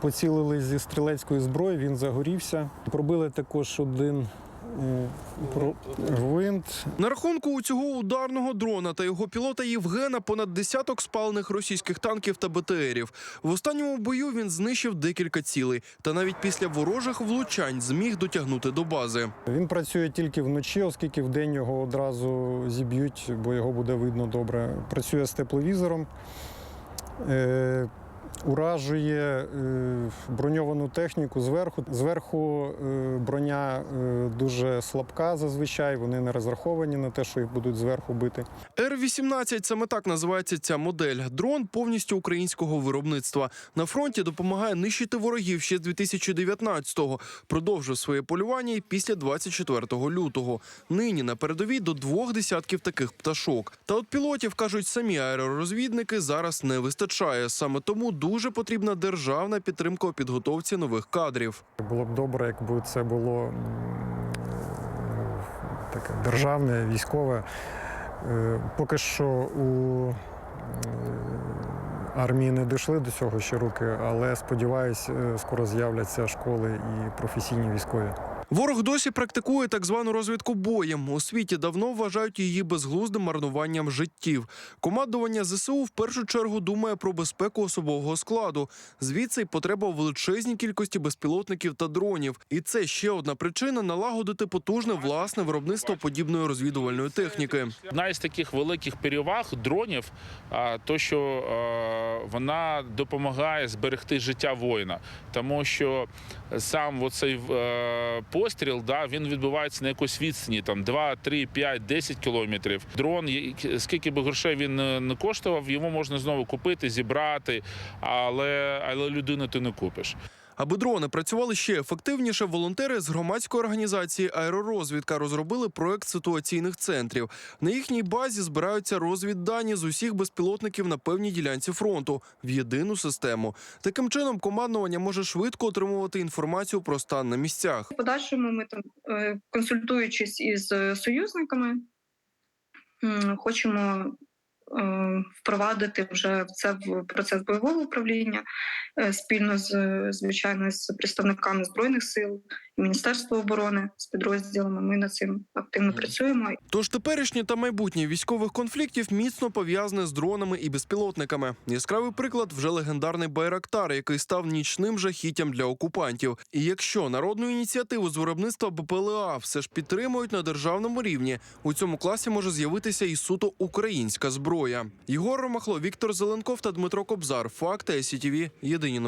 поцілили зі стрілецької зброї, він загорівся. Пробили також один е, гвинт. На рахунку у цього ударного дрона та його пілота Євгена понад десяток спалених російських танків та БТРів. В останньому бою він знищив декілька цілей, та навіть після ворожих влучань зміг дотягнути до бази. Він працює тільки вночі, оскільки вдень його одразу зіб'ють, бо його буде видно добре. Працює з тепловізором. Е, Уражує е, броньовану техніку зверху. Зверху е, броня е, дуже слабка зазвичай, вони не розраховані на те, що їх будуть зверху бити. Р-18 саме так називається ця модель. Дрон повністю українського виробництва. На фронті допомагає нищити ворогів ще з 2019-го. Продовжує своє полювання і після 24 лютого. Нині на передовій до двох десятків таких пташок. Та от пілотів кажуть самі аеророзвідники зараз не вистачає. Саме тому дуже потрібна державна підтримка у підготовці нових кадрів. Було б добре, якби це було таке державне, військове. Е, Поки що у армії не дійшли до цього ще руки, але сподіваюсь, е, скоро з'являться школи і професійні військові. Ворог досі практикує так звану розвідку боєм. У світі давно вважають її безглуздим марнуванням життів. Командування ЗСУ в першу чергу думає про безпеку особового складу. Звідси й потреба у величезній кількості безпілотників та дронів. І це ще одна причина налагодити потужне власне виробництво подібної розвідувальної техніки. Одна із таких великих переваг дронів, а, то що е, вона допомагає зберегти життя воїна, тому що сам оцей е, постріл да, він відбувається на якусь відстані, там 2, 3, 5, 10 кілометрів. Дрон, скільки би грошей він не не коштував, йому можна знову купити, зібрати, але, але людину ти не купиш. Аби дрони працювали ще ефективніше, волонтери з громадської організації Аеророзвідка розробили проект ситуаційних центрів. На їхній базі збираються розвіддані з усіх безпілотників на певній ділянці фронту в єдину систему. Таким чином, командування може швидко отримувати інформацію про стан на місцях. В подальшому ми там, е, консультуючись із е, союзниками, хочемо впровадити вже це в процес бойового управління е, спільно з е, звичайно з представниками збройних сил, Міністерства оборони з підрозділами. Ми над цим активно працюємо. Тож теперішнє та майбутнє військових конфліктів міцно пов'язане з дронами і безпілотниками. Яскравий приклад вже легендарний Байрактар, який став нічним жахіттям для окупантів. І якщо народну ініціативу з виробництва БПЛА все ж підтримують на державному рівні, у цьому класі може з'явитися і суто українська зброя. Єгор Ромахло, Віктор Зеленков та Дмитро Кобзар. Факти СІТВ. Єдині новини.